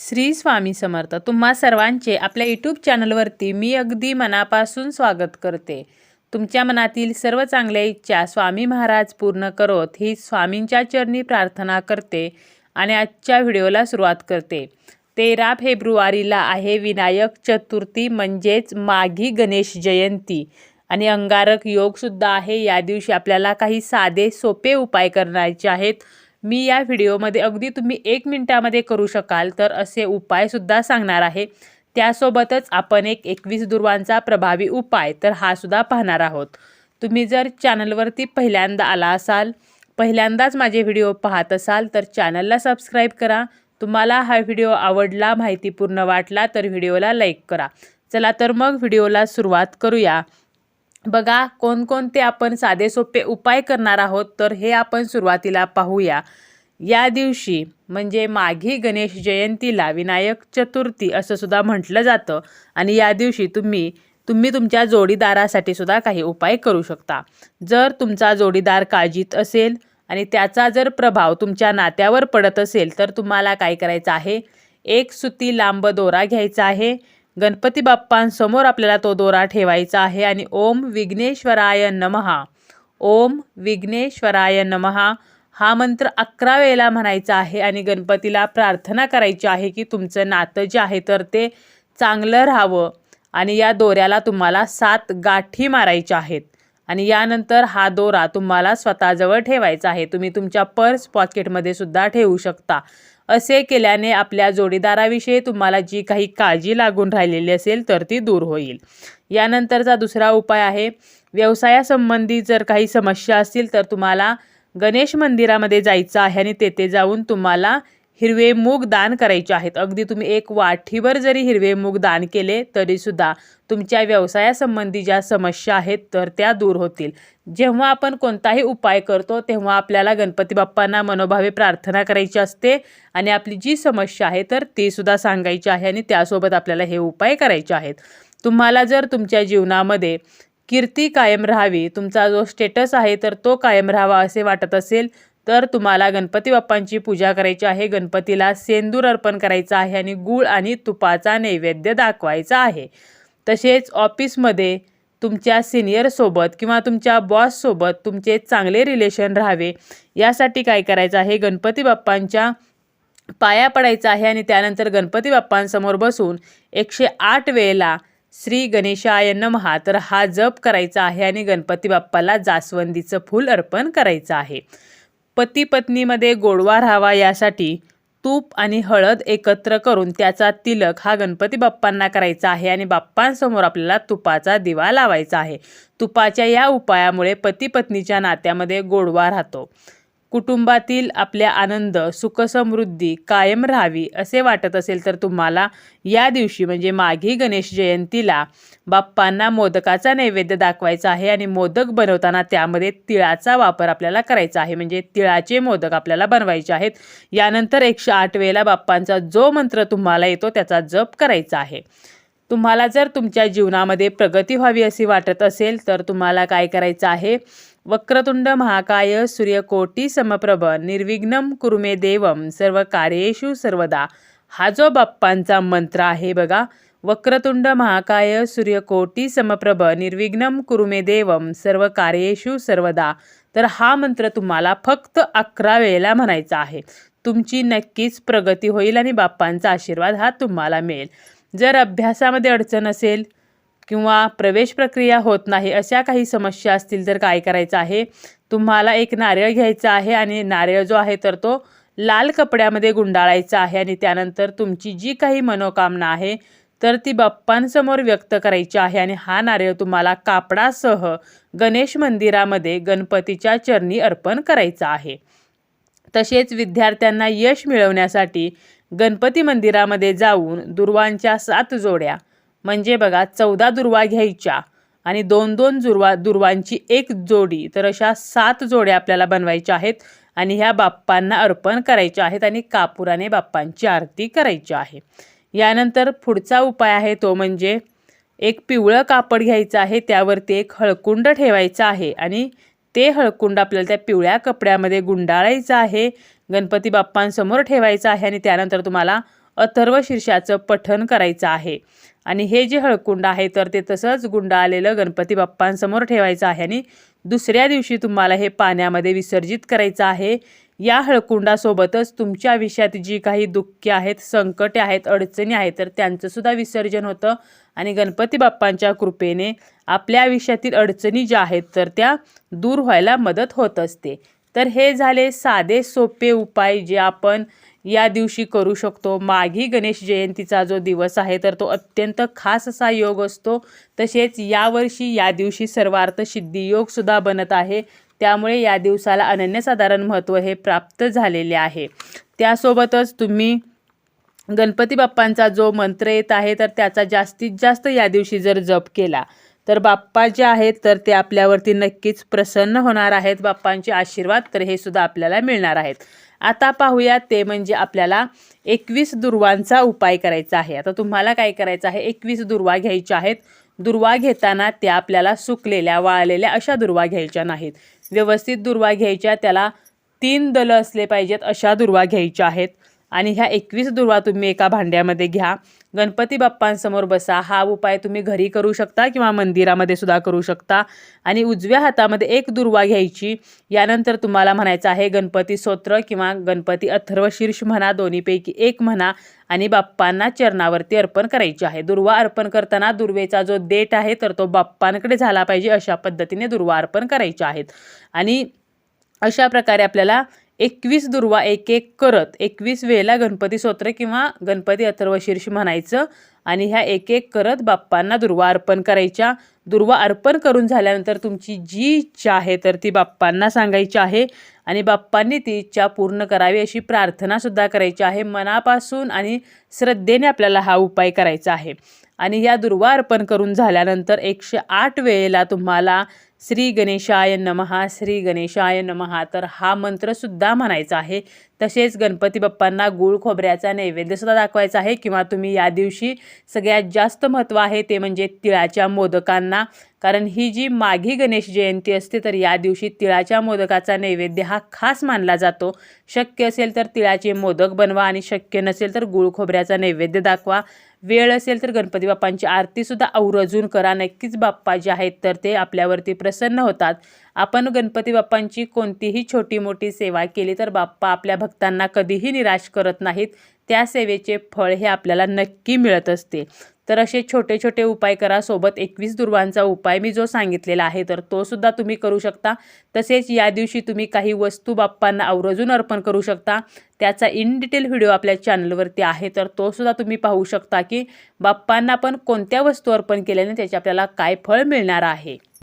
श्री स्वामी समर्थ. तुम्हा सर्वांचे आपल्या यूट्यूब चॅनलवरती मी अगदी मनापासून स्वागत करते. तुमच्या मनातील सर्व चांगल्या इच्छा स्वामी महाराज पूर्ण करोत ही स्वामींच्या चरणी प्रार्थना करते आणि आजच्या व्हिडिओला सुरुवात करते. तेरा फेब्रुवारीला आहे विनायक चतुर्थी म्हणजेच माघी गणेश जयंती. आणि अंगारक योगसुद्धा आहे. या दिवशी आपल्याला काही साधे सोपे उपाय करायचे आहेत. मी या व्हिडिओमध्ये अगदी तुम्ही एक मिनटामध्ये करू शकाल तर असे उपायसुद्धा सांगणार आहे. त्यासोबतच आपण एक एकवीस दुर्वांचा प्रभावी उपाय तर हा सुद्धा पाहणार आहोत. तुम्ही जर चॅनलवरती पहिल्यांदा आला असाल पहिल्यांदाच माझे व्हिडिओ पाहत असाल तर चॅनलला सबस्क्राईब करा. तुम्हाला हा व्हिडिओ आवडला माहितीपूर्ण वाटला तर व्हिडिओला लाईक करा. चला तर मग व्हिडिओला सुरुवात करूया. बघा कोणकोणते आपण साधे सोपे उपाय करणार आहोत तर हे आपण सुरुवातीला पाहूया. या दिवशी म्हणजे माघी गणेश जयंतीला विनायक चतुर्थी असं सुद्धा म्हटलं जातं आणि या दिवशी तुम्ही तुम्ही तुमच्या जोडीदारासाठी सुद्धा काही उपाय करू शकता. जर तुमचा जोडीदार काळजीत असेल आणि त्याचा जर प्रभाव तुमच्या नात्यावर पडत असेल तर तुम्हाला काय करायचं आहे? एक सुती लांब दोरा घ्यायचा आहे. गणपती बाप्पांसमोर आपल्याला तो दोरा ठेवायचा आहे आणि ओम विघ्नेश्वराय नमहा. ओम विघ्नेश्वराय नमहा. हा मंत्र अकरा वेळेला म्हणायचा आहे आणि गणपतीला प्रार्थना करायची आहे की तुमचं नातं जे आहे तर ते चांगलं राहावं आणि या दोऱ्याला तुम्हाला सात गाठी मारायच्या आहेत आणि यानंतर हा दोरा तुम्हाला स्वतःजवळ ठेवायचा आहे. तुम्ही तुमच्या पर्स पॉकेटमध्ये सुद्धा ठेवू शकता. असे केल्याने आपल्या जोडीदाराविषयी तुम्हाला जी काही काळजी लागून राहिलेली असेल तर ती दूर होईल. यानंतरचा दुसरा उपाय आहे व्यवसायासंबंधी जर काही समस्या असतील तर तुम्हाला गणेश मंदिरामध्ये जायचं आहे आणि तेथे जाऊन तुम्हाला हिरवे मूग दान करायचे आहेत. अगदी तुम्ही एक वाठीवर जरी हिरवे मूग दान केले तरीसुद्धा तुमच्या व्यवसायासंबंधी ज्या समस्या आहेत तर त्या दूर होतील. जेव्हा आपण कोणताही उपाय करतो तेव्हा आपल्याला गणपती बाप्पांना मनोभावे प्रार्थना करायची असते आणि आपली जी समस्या आहे तर तीसुद्धा सांगायची आहे आणि त्यासोबत आपल्याला हे उपाय करायचे आहेत. तुम्हाला जर तुमच्या जीवनामध्ये कीर्ती कायम राहावी तुमचा जो स्टेटस आहे तर तो कायम राहावा असे वाटत असेल तर तुम्हाला गणपती बाप्पांची पूजा करायची आहे. गणपतीला सेंदूर अर्पण करायचा आहे आणि गूळ आणि तुपाचा नैवेद्य दाखवायचा आहे. तसेच ऑफिसमध्ये तुमच्या सिनियरसोबत किंवा तुमच्या बॉससोबत तुमचे चांगले रिलेशन राहावे. यासाठी काय करायचं आहे? गणपती बाप्पांच्या पाया पडायचा आहे आणि त्यानंतर गणपती बाप्पांसमोर बसून एकशे आठ वेळेला श्री गणेशाय नमहा तर हा जप करायचा आहे आणि गणपती बाप्पाला जास्वंदीचं फूल अर्पण करायचं आहे. पती पत्नीमध्ये गोडवा राहावा यासाठी तूप आणि हळद एकत्र करून त्याचा तिलक हा गणपती बाप्पांना करायचा आहे आणि बाप्पांसमोर आपल्याला तुपाचा दिवा लावायचा आहे. तुपाच्या या उपायामुळे पती पत्नीच्या नात्यामध्ये गोडवा राहतो. कुटुंबातील आपल्या आनंद सुखसमृद्धी कायम राहावी असे वाटत असेल तर तुम्हाला या दिवशी म्हणजे माघी गणेश जयंतीला बाप्पांना मोदकाचा नैवेद्य दाखवायचा आहे आणि मोदक बनवताना त्यामध्ये तिळाचा वापर आपल्याला करायचा आहे. म्हणजे तिळाचे मोदक आपल्याला बनवायचे आहेत. यानंतर एकशे आठ वेळेला बाप्पांचा जो मंत्र तुम्हाला येतो त्याचा जप करायचा आहे. तुम्हाला जर तुमच्या जीवनामध्ये प्रगती व्हावी अशी वाटत असेल तर तुम्हाला काय करायचं आहे? वक्रतुंड महाकाय सूर्यकोटी समप्रभ निर्विघ्नम कुरुमे देवम सर्व कार्येषु सर्वदा. हा जो बाप्पांचा मंत्र आहे बघा. वक्रतुंड महाकाय सूर्यकोटी समप्रभ निर्विघ्नम कुरुमे देवम सर्व कार्येषु सर्वदा. तर हा मंत्र तुम्हाला फक्त अकरा वेळेला म्हणायचा आहे. तुमची नक्कीच प्रगती होईल आणि बाप्पांचा आशीर्वाद हा तुम्हाला मिळेल. जर अभ्यासामध्ये अडचण असेल किंवा प्रवेश प्रक्रिया होत नाही अशा काही समस्या असतील तर काय करायचं आहे? तुम्हाला एक नारळ घ्यायचा आहे आणि नारळ जो आहे तर तो लाल कपड्यामध्ये गुंडाळायचा आहे आणि त्यानंतर तुमची जी काही मनोकामना आहे तर ती बाप्पांसमोर व्यक्त करायची आहे आणि हा नारळ तुम्हाला कापडासह गणेश मंदिरामध्ये गणपतीच्या चरणी अर्पण करायचा आहे. तसेच विद्यार्थ्यांना यश मिळवण्यासाठी गणपती मंदिरामध्ये जाऊन दुर्वांच्या सात जोड्या म्हणजे बघा चौदा दुर्वा घ्यायच्या आणि दोन दोन जुर्वा दुर्वांची एक जोडी तर अशा सात जोड्या आपल्याला बनवायच्या आहेत आणि ह्या बाप्पांना अर्पण करायच्या आहेत आणि कापुराने बाप्पांची आरती करायची आहे. यानंतर पुढचा उपाय आहे तो म्हणजे एक पिवळं कापड घ्यायचं आहे त्यावरती एक हळकुंड ठेवायचं आहे आणि ते हळकुंड आपल्याला त्या पिवळ्या कपड्यामध्ये गुंडाळायचं आहे गणपती बाप्पांसमोर ठेवायचं आहे आणि त्यानंतर तुम्हाला अथर्व शीर्षाचं पठण करायचं आहे. आणि हे जे हळकुंड आहे तर ते तसंच गुंड आलेलं गणपती बाप्पांसमोर ठेवायचं आहे आणि दुसऱ्या दिवशी तुम्हाला हे पाण्यामध्ये विसर्जित करायचं आहे. या हळकुंडासोबतच तुमच्या आयुष्यात जी काही दुःखे आहेत संकटे आहेत अडचणी आहेत तर त्यांचंसुद्धा विसर्जन होतं. आणि गणपती बाप्पांच्या कृपेने आपल्या आयुष्यातील अडचणी ज्या आहेत तर त्या दूर व्हायला मदत होत असते. तर हे झाले साधे सोपे उपाय जे आपण या दिवशी करू शकतो. माघी गणेश जयंतीचा जो दिवस आहे तर तो अत्यंत खास असा योग असतो. तसेच यावर्षी या दिवशी सर्वार्थ सिद्धी योगसुद्धा बनत आहे. त्यामुळे या दिवसाला अनन्यसाधारण महत्त्व हे प्राप्त झालेले आहे. त्यासोबतच तुम्ही गणपती बाप्पांचा जो मंत्र येत आहे तर त्याचा जास्तीत जास्त या दिवशी जर जप केला तर बाप्पा जे आहेत तर ते आपल्यावरती नक्कीच प्रसन्न होणार आहेत. बाप्पांचे आशीर्वाद तर हे सुद्धा आपल्याला मिळणार आहेत. आता पाहूया ते म्हणजे आपल्याला एकवीस दुर्वांचा उपाय करायचा आहे. आता तुम्हाला काय करायचं आहे? एकवीस दुर्वा घ्यायच्या आहेत. दुर्वा घेताना त्या आपल्याला सुकलेल्या वाळलेल्या अशा दुर्वा घ्यायच्या नाहीत. व्यवस्थित दुर्वा घ्यायच्या त्याला तीन दलं असले पाहिजेत अशा दुर्वा घ्यायच्या आहेत. आणि ह्या एकवीस दुर्वा तुम्ही एका भांड्यामध्ये घ्या. गणपती बाप्पांसमोर बसा. हा उपाय तुम्ही घरी करू शकता किंवा मंदिरामध्ये सुद्धा करू शकता. आणि उजव्या हातामध्ये एक दुर्वा घ्यायची. यानंतर तुम्हाला म्हणायचं आहे गणपती स्तोत्र किंवा गणपती अथर्वशीर्ष म्हणा दोन्हीपैकी एक म्हणा आणि बाप्पांना चरणावरती अर्पण करायची आहे. दुर्वा अर्पण करताना दुर्वेचा जो देठ आहे तर तो बाप्पांकडे झाला पाहिजे अशा पद्धतीने दुर्वा अर्पण करायचे आहेत. आणि अशा प्रकारे आपल्याला एकवीस दुर्वा एक एक करत एकवीस वेळेला गणपती स्तोत्र किंवा गणपती अथर्वशीर्ष म्हणायचं आणि ह्या एक एक करत बाप्पांना दुर्वा अर्पण करायच्या. दुर्वा अर्पण करून झाल्यानंतर तुमची जी इच्छा आहे तर ती बाप्पांना सांगायची आहे. आणि बाप्पांनी ती इच्छा पूर्ण करावी अशी प्रार्थनासुद्धा करायची आहे. मनापासून आणि श्रद्धेने आपल्याला हा उपाय करायचा आहे. आणि या दुर्वा अर्पण करून झाल्यानंतर एकशे आठ वेळेला तुम्हाला श्री गणेशाय नमहा श्री गणेशाय नमहा तर हा मंत्रसुद्धा म्हणायचा आहे. तसेच गणपती बाप्पांना गूळ खोबऱ्याचा नैवेद्यसुद्धा दाखवायचा आहे. किंवा तुम्ही या दिवशी सगळ्यात जास्त महत्त्व आहे ते म्हणजे तिळाच्या मोदकांना कारण ही जी माघी गणेश जयंती असते तर या दिवशी तिळाच्या मोदकाचा नैवेद्य हा खास मानला जातो. शक्य असेल तर तिळाचे मोदक बनवा आणि शक्य नसेल तर गुळ खोबऱ्याचा नैवेद्य दाखवा. वेळ असेल तर गणपती बाप्पांची आरतीसुद्धा आवर्जून करा. नक्कीच बाप्पा जे आहेत तर ते आपल्यावरती प्रसन्न होतात. आपण गणपती बाप्पांची कोणतीही छोटी मोठी सेवा केली तर बाप्पा आपल्या भक्तांना कधीही निराश करत नाहीत. त्या सेवेचे फळ हे आपल्याला नक्की मिळत असते. तर असे छोटे छोटे उपाय करा. सोबत एकवीस दुर्वांचा उपाय मी जो सांगितलेला आहे तर तो सुद्धा तुम्ही करू शकता. तसेच या दिवशी तुम्ही काही वस्तू बाप्पांना आवर्जून अर्पण करू शकता. त्याचा इन डिटेल व्हिडिओ आपल्या चॅनलवरती आहे तर तो सुद्धा तुम्ही पाहू शकता की बाप्पांना पण कोणत्या वस्तू अर्पण केल्याने त्याचे आपल्याला काय फळ मिळणार आहे.